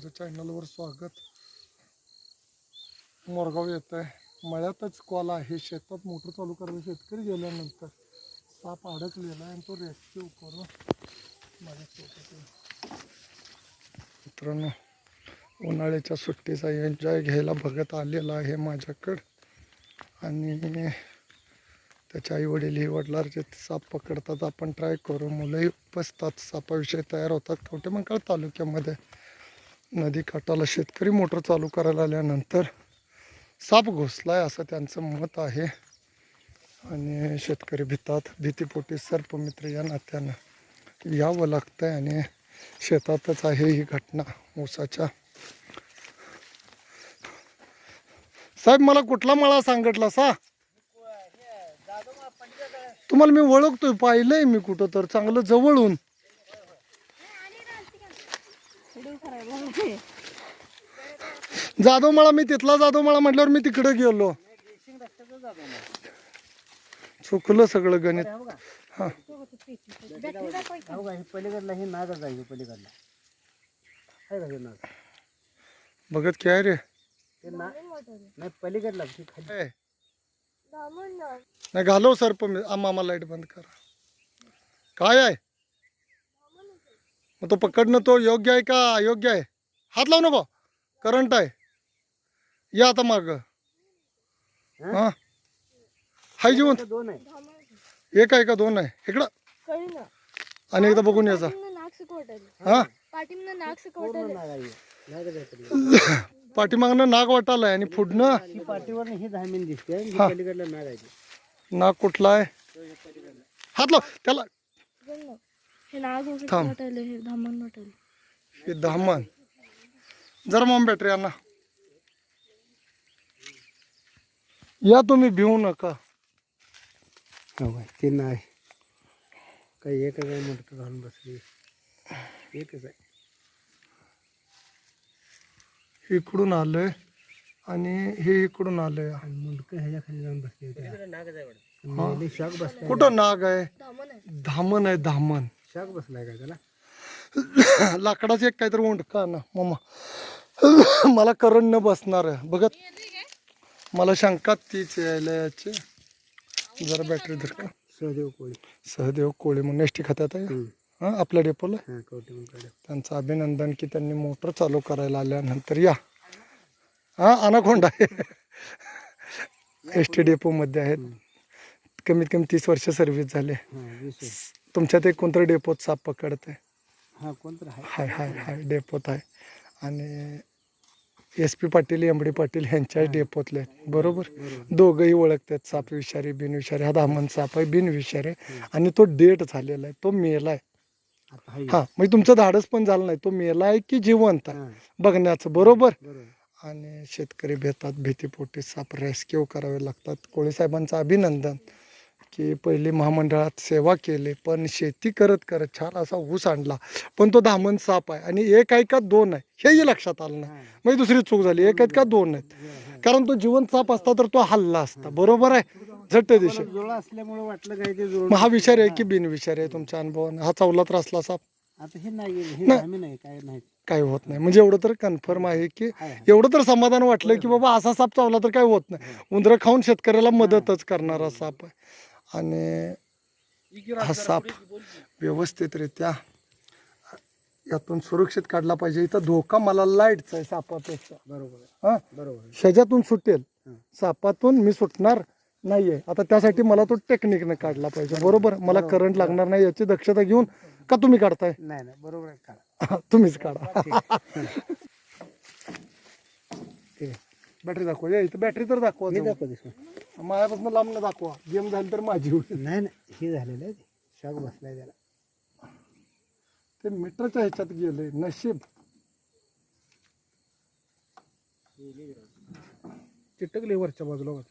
माझ्या चॅनलवर स्वागत. मोरगाव येत आहे मळ्यातच कॉल आहे. शेतात मोटर चालू करायला शेतकरी गेल्यानंतर साप अडकलेला आहे आणि तो रेस्क्यू करून माझ्या मित्रांनो उन्हाळ्याच्या सुट्टीचा एन्जॉय घ्यायला बघत आलेला आहे माझ्याकडं. आणि त्याच्या आई वडीलही वडिलांचे साप पकडतात. आपण ट्राय करू. मुलंही उपसतात सापाविषयी तयार होतात. कवटेमंकाळ तालुक्यामध्ये? नदी काठाला शेतकरी मोटर चालू करायला आल्यानंतर साप घुसलाय असं त्यांचं मत आहे. आणि शेतकरी भितात भीतीपोटी सर्पमित्र या नात्यानं यावं लागतंय आणि शेतातच आहे ही घटना ऊसाच्या. साहेब मला कुठला मळा सांगितला सा तुम्हाला मी ओळखतोय पाहिलंय मी कुठं तर चांगलं जवळून. जाधव मळा मी तिथला जाधव मळा म्हटल्यावर मी तिकडे गेलो. चुकलं सगळं गणित. हा. हो का? हे पलीकडला हे पलीकडला. हे बघत काय रे? नाही पलीकडला. नाही घालव सर पण मामा लाइट बंद करा. काय आहे? मग तो पकडणं तो योग्य आहे का अयोग्य आहे? हात लावू नको. करंट आहे. या आता माग. हा? हाय जीवन. ते दोन आहे? एक आहे का दोन आहे? इकडं. आणि एकदा बघून याचा हा? हे. पाठीमागनं नाग वाटालाय आणि धामीन. पलीकडला नाग आहे. ते. नाग कुठला आहे? हात लाव. त्याला हे नाक थांब. हे धामण हे दहमान जरा मॉम बॅटरी आणा. या तुम्ही भिवू नका. हो काय ते नाही. काही एकच आहे मोठं घालून बसली. एकच आहे. इकडून आलंय आणि हे इकडून आलंय. आणि मुंडकं ह्याच्या खाली जाऊन बसले शाक कुठं नाग आहे? धामण आहे. धामन आहे धामन शाक बसलाय का त्याला? लाकडाचं एक काहीतरी उंडका ना मम्मा मला करंट न बसणार. आहे बघत मला शंका तीच यायला जरा बॅटरी धर. का सहदेव कोळी. सहदेव कोळी म्हणून एस टी खात्यात आहे. हा आपल्या डेपोला हा त्यांचं अभिनंदन की त्यांनी मोटर चालू करायला आल्यानंतर या. हा अनाकोंडा आहे. एस टी डेपोमध्ये आहेत. कमीत कमी तीस वर्ष सर्व्हिस झाले. आहे. तुमच्यात एक कोणतरी डेपोत साप पकडते हा कोणतर आहे हाय हाय हाय डेपोत आहे. आणि S P Patil M D Patil ह्यांच्या डेपोतले आहेत. बरोबर? दोघंही ओळखतात. साप विषारी बिनविषारी हा दामन साप आहे बिनविषारी आहे. आणि तो डेट झालेला आहे तो मेला आहे. आता आहे हा म्हणजे तुमचं धाडस पण झालं नाही. तो मेला आहे की जिवंत आहे? हा, बघण्याचं बरोबर? बरोबर. आणि शेतकरी भेतात भीतीपोटी साप रेस्क्यू करावे लागतात. कोळी साहेबांचं अभिनंदन. की पहिली महामंडळात सेवा केली पण शेती करत करत छान असा ऊस आणला. पण तो धामण साप आहे आणि एक आहे का दोन आहे हेही लक्षात आलं नाही. म्हणजे दुसरी चूक झाली एक आहेत का दोन आहेत. कारण तो जिवंत साप असता तर तो हल्ला असता. बरोबर आहे? झट्ट दिशे. मला जोळा असल्यामुळे वाटलं काय ते जोड मग हा विषारी आहे की बिनविषारी आहे तुमच्या अनुभवाने? हा चौला तर असला साप? आता हे नाही हे नाही. आम्ही नाही काय नाही. काही होत नाही. म्हणजे एवढं तर कन्फर्म आहे की. एवढं तर समाधान वाटलं की बाबा असा साप चावला तर काही होत नाही. उंदरं खाऊन शेतकऱ्याला मदतच करणारा साप आहे. आणि हा साप व्यवस्थितरित्या यातून सुरक्षित काढला पाहिजे. इथं धोका मला लाईटचा आहे सापापेक्षा. बरोबर हा? बरोबर. शेजातून सुटेल. सापातून मी सुटणार नाहीये. आता त्यासाठी मला तो टेक्निकने काढला पाहिजे. बरोबर. मला करंट लागणार नाही याची दक्षता घेऊन का तुम्ही काढताय? नाही नाही. बरोबर आहे काढा. तुम्हीच काढा. बॅटरी दाखवा. या इथं बॅटरी तर दाखवा मी. दाखव दिसू माझ्यापासून लांब न दाखवा. गेम झाली तर माझी होईल. नाही नाही हे झालेलं आहे. शाक बसलाय त्याला. ते मीटरच्या ह्याच्यात गेले नशीब. चिटकले वरच्या बाजूला बघ.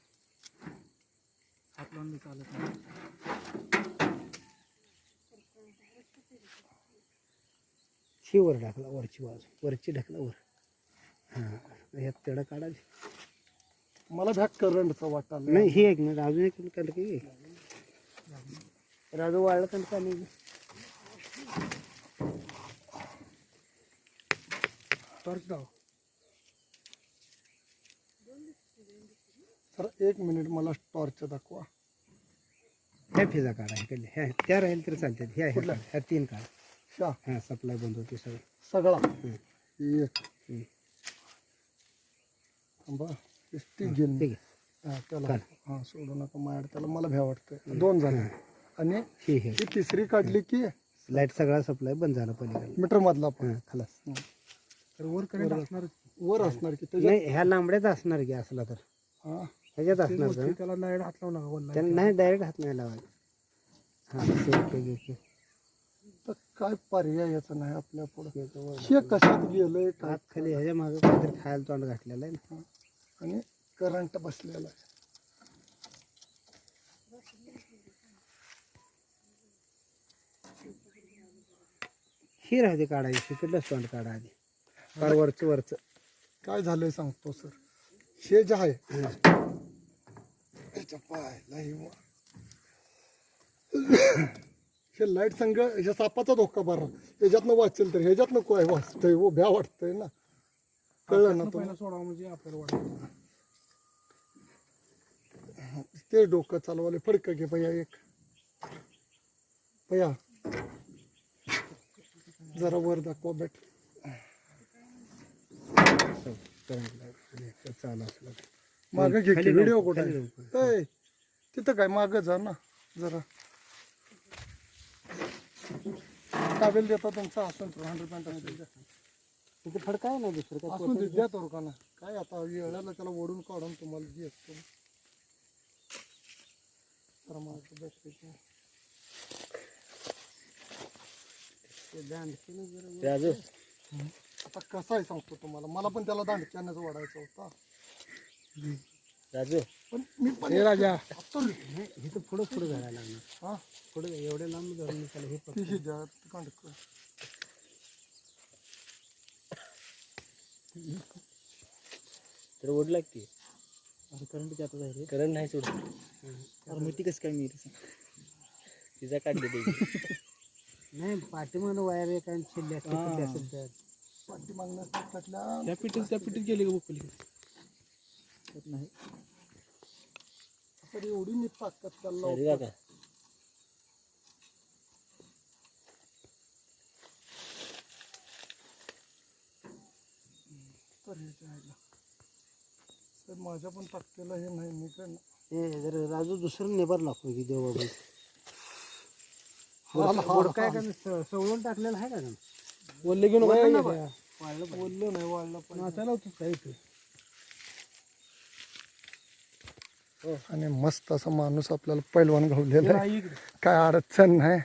ही वर ढकला वरची बाजू. वरची ढकला वर. हां. ह्यात तेवढा काढा मला भॅक करंटचा वाटायला नाही ही एक मिनिट अजून एक मिनिट की राजू वाळलं का पाणी टॉर्च दाव तर एक मिनिट मला टॉर्च दाखवा. ह्या फिजा काढा इकडले ह्या त्या राहील तर चालतात ह्या ह्या कुठल्या? काढा. ह्या तीन काढा. शा हां सप्लाय बंद होते सगळं. सगळा. एक. थांबा. ती घेईन मी. ठीक आहे. हा, त्याला. हा सोडू नका माझ्याकडे त्याला मला भ्या वाटतंय. दोन झाले. आणि ही हे. ही तिसरी काढली की लाइट सगळा सप्लाय बंद झाला पलीकडे. मीटर मधला पण. हां खलास. तर वर करंट असणार वर असणार की. त्याच्यात नाही ह्या लांबड्याच असणार की असला तर. हा. ह्याच्यात असणार तर त्याला लाइट हात लावू नका त्याला नाही डायरेक्ट हात नाही लावायचा हां ओके ओके तर काय पर्याय याचा नाही आपल्या पुढे. हे कशात गेलंय? काय हात खाली ह्याच्या मागे काहीतरी खायला तोंड घातलेलं आहे ना. आणि करंट बसलेला आहे. ही राहते काढायची तिकडलंच तोंड काढा आधी फार वरचं वरचं. काय झालंय सांगतो सर? हे जे आहे याच्या पायाला हे वा. हे लाइट संघ ह्या सापाचा धोका बरा. याच्यातनं वाचेल तर ह्याच्यातनं काय वाचतंय? वो भ्या वाटतंय ना. कळलं ना तुम्हाला? सोडा म्हणजे आपल्याला ते डोकं चालवाले फडकं घे भैया एक. भैया जरा वर दाखवा बॅट. चालू असलं मागं घे की व्हिडिओ कुठे आहे? तिथं काय? मागं जा ना जरा. काबेल देता तुमचा असून हंड्रेड पॅन्ट तिथे फडका आहे ना दुसरं काय असून दे द्या तो रुकाना काय आता येण्याला त्याला ओढून काढून तुम्हाला जे असतो. तर माझं बॅटरीचं. राजू आता कसं आहे सांगतो तुम्हाला. मला पण त्याला दांडक्यानंच वाढायचा होता. राजू पण मी पण राजा. आता इथं पुढं लागणार हा? पुढे एवढे लांब धरून त्याला हे पकड. तिशी द्या कांडक तर ओढ लागते अरे करंट जात आहे करंट नाही सोड अरे मग ती कसं काय मी तिचा काढली त्याची नाही पाठीमागं वायर एक आणि छिल्ली असते असेल तर पाठीमागनं त्यातल्या त्या पिटीत त्या पिटीत गेली का पलीकडे नाही। एवढी मी ताकद त्याला अरे लावतो. काका तर हे आहे ना. तर माझ्या पण ताकदीला हे नाही मी काय हे जर राजू दुसरं नेबर लागतो की देव हा, हा, हा. काय का सवळून टाकलेलं आहे का बोलले घेऊन नाही, बोललो नाही वाढलं पण नाचायला होतं काय ते आणि मस्त असा माणूस आपल्याला पैलवान घावलेला आहे. काय अडचण नाही.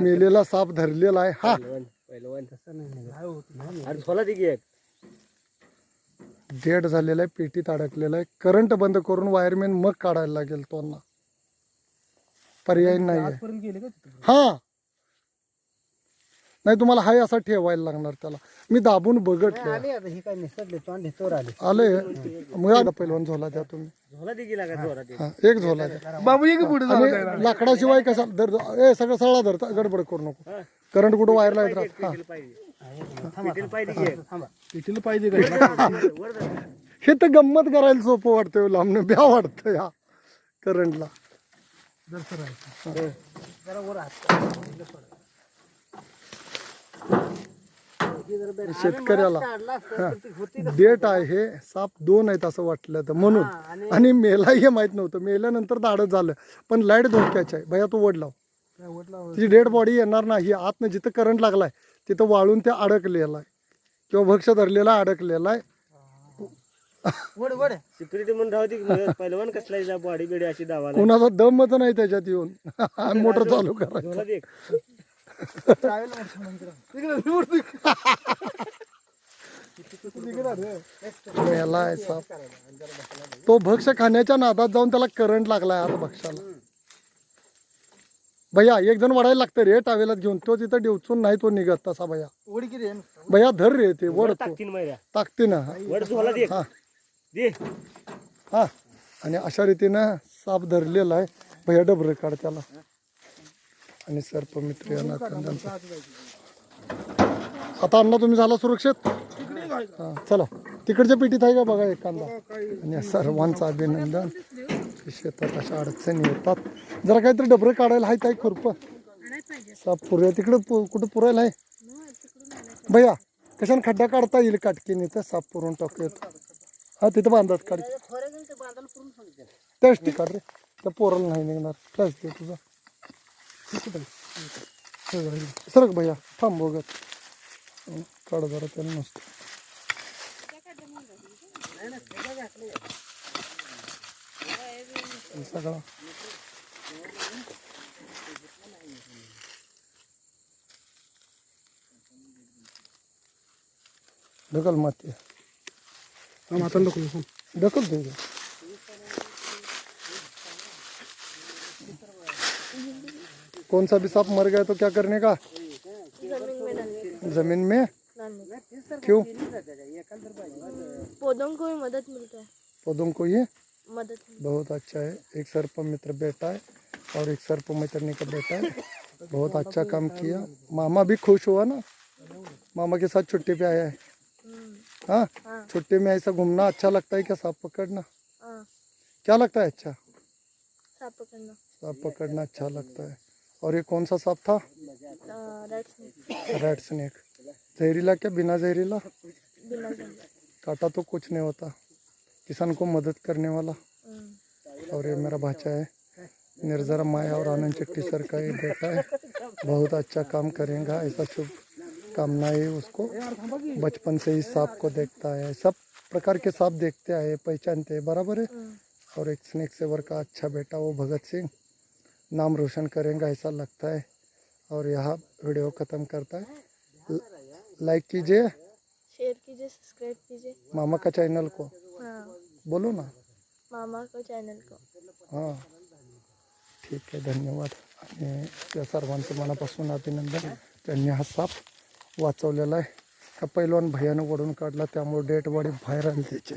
मेलेला साप धरलेला आहे. हा. पहिलवान तसं नाही अरे झोला ती डेड झालेला आहे पेटीत अडकलेला आहे. करंट बंद करून वायरमॅन मग काढायला लागेल त्यांना पर्याय नाही आहे हा. नाही तुम्हाला हाय असा ठेवायला लागणार त्याला. मी दाबून बघटले आले आता हे काय निसटले तोंड हेतोवर आले. आले. मग आता पहिलवान झोला द्या तुम्ही. हा एक झोला द्या. बाबू ये पुढे आणि लाकडाशिवाय कसा धर ए सगळं सळा धरता गडबड करू नको. करंट कुठं वायरला येत राहत. हा. पिटीला पाहिजे का? हे तर गंमत करायला सोपं वाटतं लांबनं ब्या वाटतं या करंटला. जरा वर हात शेतकऱ्याला. डेट आहे हे साप दोन आहेत असं वाटलं तर म्हणून. आणि मेला हे माहीत नव्हतं. मेल्यानंतर दाडच झालं. पण लाइट धोक्याची आहे. भैया तू वड लाव तिची डेड बॉडी येणार नाही. आतनं जिथं करंट लागलाय तिथं वाळून ते अडकलेला आहे. किंवा भक्ष धरलेला अडकलेला आहे. वड वड. सिक्युरिटी म्हणून राहू दे पहिलवान कसला बॉडी बिडी अशी दावाला कोणाचा दमच नाही त्याच्यात येऊन. मोटर चालू करायचं. साप. तो भक्ष खाण्याच्या नादात जाऊन त्याला करंट लागलाय आता भक्षाला भैया एक जण वडायला लागतं रे टावेलात घेऊन. तो तिथं डिवचून नाही तो निघत तसा भैया. किती भैया धर रे ते वड तो. टाकतीन माहिती टाकते ना दे. हा. दे. हा. आणि अशा रीतीनं साप धरलेला आहे. भैया डबर काढ त्याला. आणि सर्प मित्र यांना आता अण्णा तुम्ही झाला सुरक्षित? हा, चला. तिकडच्या पेटीत आहे का बघा एखादा? आणि या सर्वांचं अभिनंदन. शेतात अशा अडचणी येतात. जरा काहीतरी डबरं काढायला आहे काय खुरप. साप पुरे तिकडं पु- कुठं पुरायला आहे? भैया कशाने खड्डा काढता येईल काटकीने? तर साप पुरून टाकूयात. हा तिथं बांधतात काढ. त्याच ठिकाण रे. त्या पोराला नाही निघणार. त्याच ते तुझा. सरक भैया थांब बघत काढ जरा त्याला नसतं सगळा ढकल माती. ढकल ते कौन सा भी सांप मर गया तो क्या करने का? ज़मीन में। क्यों? पौधों को भी मदद मिलता है। पौधों को ये मदद बहुत अच्छा है। एक सर्प मित्र बेटा है और एक सर्प मित्रनी का बेटा है बहुत अच्छा काम किया। मामा भी खुश हुआ ना? मामा के साथ छुट्टी पे आया है। हम्म, हाँ? हाँ। छुट्टी में ऐसा घूमना अच्छा लगता है क्या? सांप पकड़ना? हाँ। क्या लगता है अच्छा? सांप पकड़ना। सांप पकड़ना अच्छा लगता है। और ये कौन सा सांप था? Red snake. जहरीला क्या? बिना जहरीला। काटा तो कुछ नहीं होता। किसान को मदद करने वाला। और ये मेरा भाचा है। निर्जरा माया और आनंद चट्टी सर का ये बेटा है। बहुत अच्छा काम करेगा ऐसा शुभ कामना है उसको। बचपन से ही सांप को देखता है। सब प्रकार के सांप देखते आए पहचानते हैं बराबर है? और एक स्नेक सेवर का अच्छा बेटा वो भगत सिंह। नाम रोशन करेगा ऐसा लगता है। और यहाँ वीडियो ख़त्म करता है। लाइक कीजिए। शेयर कीजिए सब्सक्राइब कीजिए। मामा का चैनल को। बोलो ना. मामा को चॅनल को हां. ठीक आहे धन्यवाद. आणि त्या सर्वांचं मनापासून अभिनंदन. त्यांनी हा साप वाचवलेला आहे. हा पैलवान भयानं ओढून काढला त्यामुळे डेट बॉडी बाहेर आली त्याची